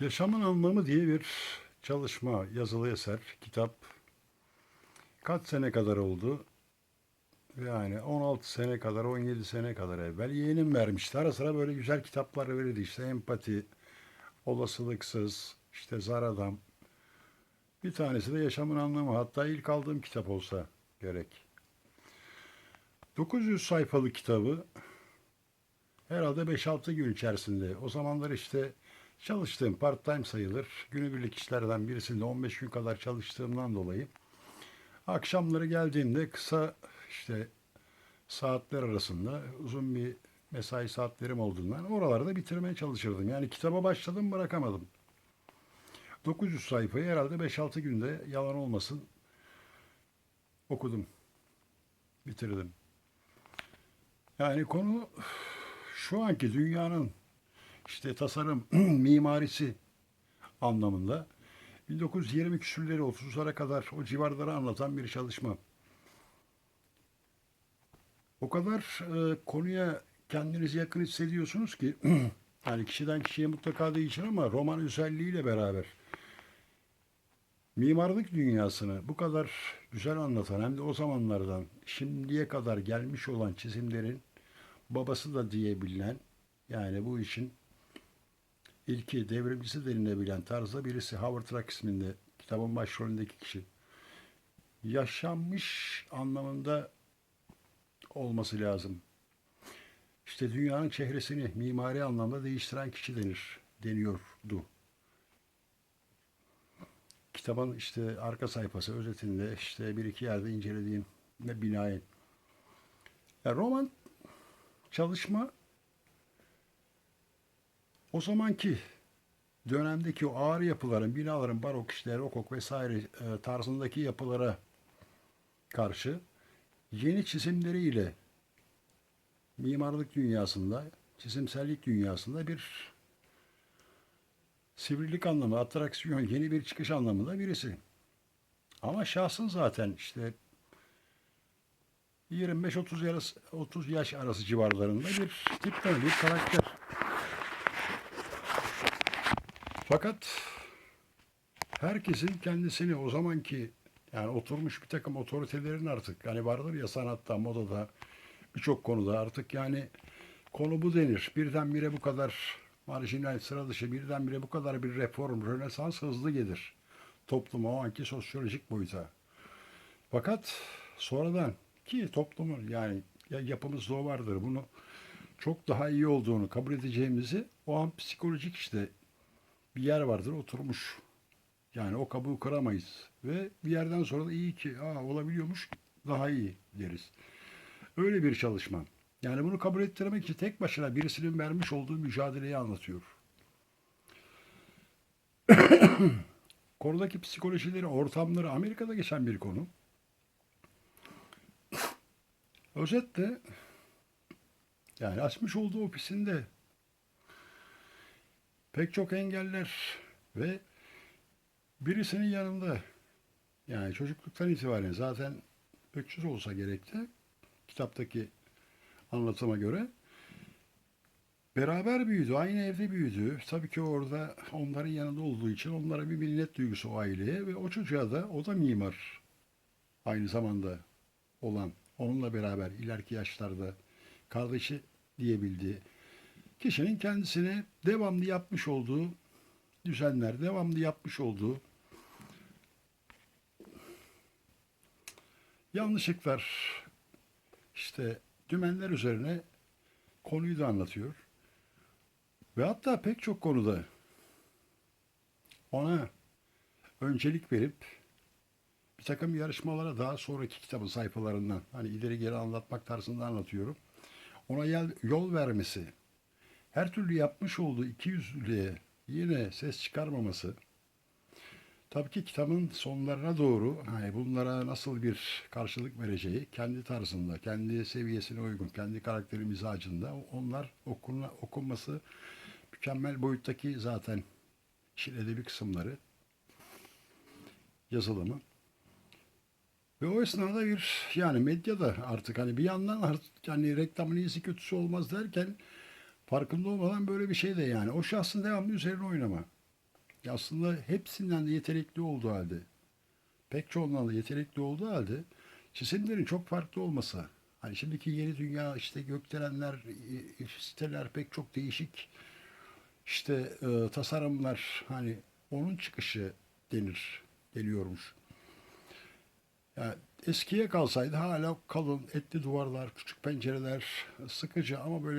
Yaşamın Anlamı diye bir çalışma, yazılı eser, kitap. Kaç sene kadar oldu? Yani 16 sene kadar, 17 sene kadar evvel yeğenim vermişti. Ara sıra böyle güzel kitaplar verirdi. İşte empati, olasılıksız, işte zar adam. Bir tanesi de Yaşamın Anlamı. Hatta ilk aldığım kitap olsa gerek. 900 sayfalık kitabı herhalde 5-6 gün içerisinde. O zamanlar işte çalıştığım part time sayılır. Günübirlik işlerden birisinde 15 gün kadar çalıştığımdan dolayı akşamları geldiğimde kısa işte saatler arasında uzun bir mesai saatlerim olduğundan oralarda bitirmeye çalışırdım. Yani kitaba başladım bırakamadım. 900 sayfayı herhalde 5-6 günde yalan olmasın okudum. Bitirdim. Yani konu şu anki dünyanın işte tasarım mimarisi anlamında 1920 küsürleri 30'lara kadar o civarları anlatan bir çalışma. O kadar e, konuya kendinizi yakın hissediyorsunuz ki yani kişiden kişiye mutlaka değişir ama roman özelliğiyle beraber mimarlık dünyasını bu kadar güzel anlatan hem de o zamanlardan şimdiye kadar gelmiş olan çizimlerin babası da diyebilen yani bu işin ilki devrimcisi denilebilen tarzda birisi Howard Rock isminde kitabın başrolündeki kişi. Yaşanmış anlamında olması lazım. İşte dünyanın çehresini mimari anlamda değiştiren kişi denir, deniyordu. Kitabın işte arka sayfası özetinde işte bir iki yerde incelediğim ve binaen. Ya roman çalışma o zamanki dönemdeki o ağır yapıların, binaların, barok işte rokok vesaire e, tarzındaki yapılara karşı yeni çizimleriyle mimarlık dünyasında, çizimsellik dünyasında bir sivrilik anlamı, atraksiyon, yeni bir çıkış anlamında birisi. Ama şahsın zaten işte 25-30 yaş, 30 yaş arası civarlarında bir tipten bir karakter. Fakat herkesin kendisini o zamanki yani oturmuş bir takım otoritelerin artık hani vardır ya sanatta, modada birçok konuda artık yani konu bu denir. Birdenbire bu kadar marjinal, sıra dışı birdenbire bu kadar bir reform, rönesans hızlı gelir. Topluma o anki sosyolojik boyuta. Fakat sonradan ki toplumun yani ya yapımızda o vardır bunu çok daha iyi olduğunu kabul edeceğimizi o an psikolojik işte bir yer vardır oturmuş. Yani o kabuğu kıramayız. Ve bir yerden sonra da iyi ki Aa, olabiliyormuş daha iyi deriz. Öyle bir çalışma. Yani bunu kabul ettirmek için tek başına birisinin vermiş olduğu mücadeleyi anlatıyor. Konudaki psikolojileri, ortamları Amerika'da geçen bir konu. Özetle yani açmış olduğu ofisinde pek çok engeller ve birisinin yanında yani çocukluktan itibaren zaten öksüz olsa gerekti kitaptaki anlatıma göre beraber büyüdü, aynı evde büyüdü. Tabii ki orada onların yanında olduğu için onlara bir minnet duygusu o aileye ve o çocuğa da o da mimar aynı zamanda olan onunla beraber ileriki yaşlarda kardeşi diyebildiği kişinin kendisine devamlı yapmış olduğu düzenler, devamlı yapmış olduğu yanlışlıklar, işte dümenler üzerine konuyu da anlatıyor. Ve hatta pek çok konuda ona öncelik verip bir takım yarışmalara daha sonraki kitabın sayfalarından hani ileri geri anlatmak tarzında anlatıyorum. Ona yol, vermesi, her türlü yapmış olduğu ikiyüzlülüğe yine ses çıkarmaması, tabii ki kitabın sonlarına doğru hani bunlara nasıl bir karşılık vereceği kendi tarzında, kendi seviyesine uygun, kendi karakteri mizacında onlar okunma, okunması mükemmel boyuttaki zaten işin edebi kısımları yazılımı. Ve o esnada bir yani medyada artık hani bir yandan artık hani reklamın iyisi kötüsü olmaz derken farkında olmadan böyle bir şey de yani. O şahsın devamlı üzerine oynama. Aslında hepsinden de yetenekli olduğu halde, pek çoğundan da yetenekli olduğu halde çizimlerin çok farklı olması. Hani şimdiki yeni dünya işte gökdelenler, e, siteler pek çok değişik işte e, tasarımlar hani onun çıkışı denir, deniyormuş. Yani eskiye kalsaydı hala kalın etli duvarlar, küçük pencereler, sıkıcı ama böyle